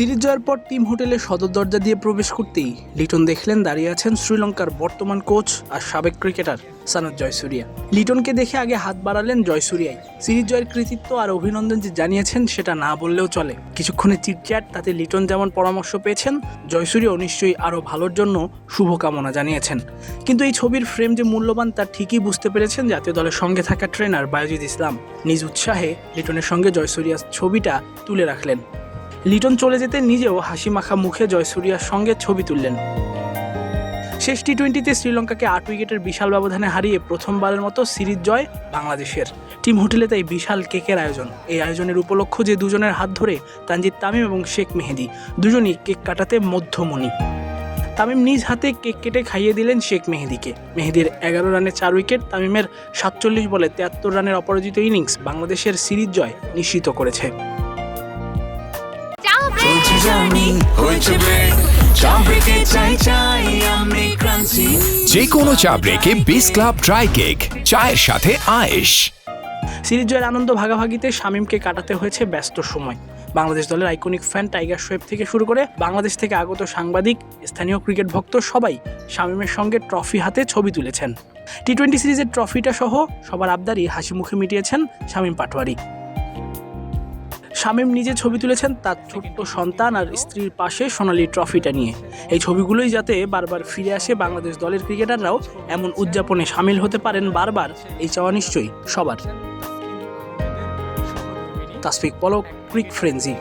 Series জয়ের পর team হোটেলের সদর দরজা দিয়ে প্রবেশ করতেই লিটন দেখলেন দাঁড়িয়ে আছেন শ্রীলঙ্কার বর্তমান কোচ আর সাবেক ক্রিকেটার সানাত জয়সুরিয়া। লিটনকে দেখে আগে হাত বাড়ালেন জয়সুরিয়াই। সিরিজ জয়ের কৃতিত্ব আর অভিনন্দন যে জানিয়েছেন সেটা না বললেও চলে। কিছুক্ষণে চিটচ্যাট তাতে লিটন যেমন পরামর্শ পেয়েছেন, জয়সুরিয়াও নিশ্চয়ই আরও ভালোর জন্য শুভকামনা জানিয়েছেন। কিন্তু এই ছবির ফ্রেম যে মূল্যবান তা ঠিকই বুঝতে পেরেছেন জাতীয় দলের সঙ্গে থাকা ট্রেনার বায়োজিৎ ইসলাম। নিজ উৎসাহে লিটনের সঙ্গে জয়সুরিয়ার ছবিটা তুলে রাখলেন। লিটন চলে যেতে নিজেও হাসি মাখা মুখে জয়সুরিয়ার সঙ্গে ছবি তুললেন। শেষ টি টোয়েন্টিতে শ্রীলঙ্কাকে আট উইকেটের বিশাল ব্যবধানে হারিয়ে প্রথমবারের মতো সিরিজ জয় বাংলাদেশের। টিম হোটেলে তাই বিশাল কেকের আয়োজন। এই আয়োজনের উপলক্ষ যে দুজনের হাত ধরে তানজিদ তামিম এবং শেখ মেহেদি। দুজনই কেক কাটাতে মধ্যমণি। তামিম নিজ হাতে কেক কেটে খাইয়ে দিলেন শেখ মেহেদিকে। মেহেদির এগারো রানে চার উইকেট, তামিমের সাতচল্লিশ বলে তেয়াত্তর রানের অপরাজিত ইনিংস বাংলাদেশের সিরিজ জয় নিশ্চিত করেছে। জার্নি হয়েছে ব্রেক চা ব্রেকে চাই চাই আমি ক্রান্তি যে কোনো চা ব্রেকে বিস ক্লাব ড্রাই কেক চায়ের সাথে আয়েশ। সিরিজ জয়ের আনন্দ ভাগাভাগিতে শামীমকে কাটাতে হয়েছে ব্যস্ত সময়। বাংলাদেশ দলের আইকনিক ফ্যান টাইগার শোয়েব থেকে শুরু করে বাংলাদেশ থেকে আগত সাংবাদিক স্থানীয় ক্রিকেট ভক্ত সবাই শামীমের সঙ্গে ট্রফি হাতে ছবি তুলেছেন। টি টোয়েন্টি সিরিজের ট্রফিটা সহ সবার আবদারই হাসি মুখে মিটিয়েছেন শামীম পাটোয়ারি। শামীম নিজে ছবি তুলেছেন তার ছোট্ট সন্তান আর স্ত্রীর পাশে সোনালি ট্রফিটা নিয়ে। এই ছবিগুলোই যাতে বারবার ফিরে আসে বাংলাদেশ দলের ক্রিকেটাররাও, এমন উদযাপনে সামিল হতে পারেন বারবার, এই চাওয়া নিশ্চয়ই সবার। তাসফিক পলক, ক্রিক ফ্রেন্সি